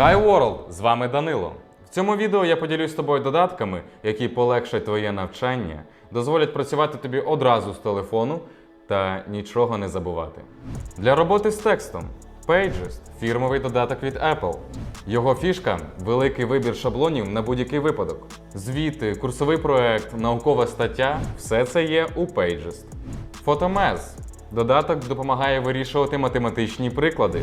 Hi World! З вами Данило. В цьому відео я поділюсь з тобою додатками, які полегшать твоє навчання, дозволять працювати тобі одразу з телефону та нічого не забувати. Для роботи з текстом Pages – фірмовий додаток від Apple. Його фішка великий вибір шаблонів на будь-який випадок. Звіти, курсовий проект, наукова стаття все це є у Pages. Photomez – додаток допомагає вирішувати математичні приклади.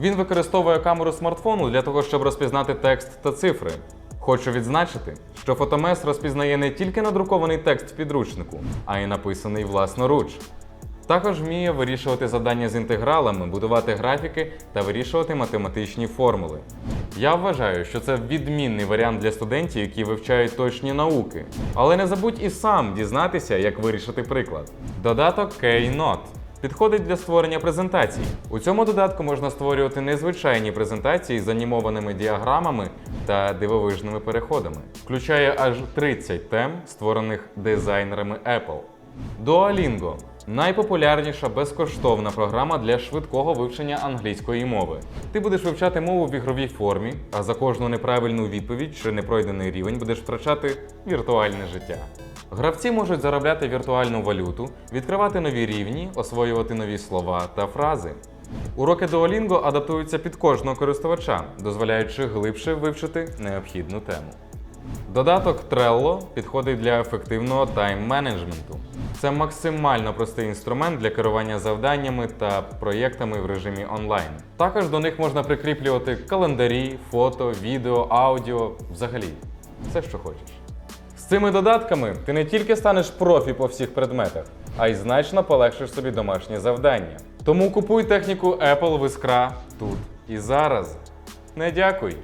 Він використовує камеру смартфону для того, щоб розпізнати текст та цифри. Хочу відзначити, що фотомес розпізнає не тільки надрукований текст в підручнику, а й написаний власноруч. Також вміє вирішувати завдання з інтегралами, будувати графіки та вирішувати математичні формули. Я вважаю, що це відмінний варіант для студентів, які вивчають точні науки. Але не забудь і сам дізнатися, як вирішити приклад. Додаток Keynote підходить для створення презентацій. У цьому додатку можна створювати незвичайні презентації з анімованими діаграмами та дивовижними переходами. Включає аж 30 тем, створених дизайнерами Apple. Duolingo – найпопулярніша безкоштовна програма для швидкого вивчення англійської мови. Ти будеш вивчати мову в ігровій формі, а за кожну неправильну відповідь чи непройдений рівень будеш втрачати віртуальне життя. Гравці можуть заробляти віртуальну валюту, відкривати нові рівні, освоювати нові слова та фрази. Уроки Duolingo адаптуються під кожного користувача, дозволяючи глибше вивчити необхідну тему. Додаток Trello підходить для ефективного тайм-менеджменту. Це максимально простий інструмент для керування завданнями та проєктами в режимі онлайн. Також до них можна прикріплювати календарі, фото, відео, аудіо, взагалі все, що хочеш. З цими додатками ти не тільки станеш профі по всіх предметах, а й значно полегшиш собі домашнє завдання. Тому купуй техніку Apple в іскра тут і зараз. Не дякуй!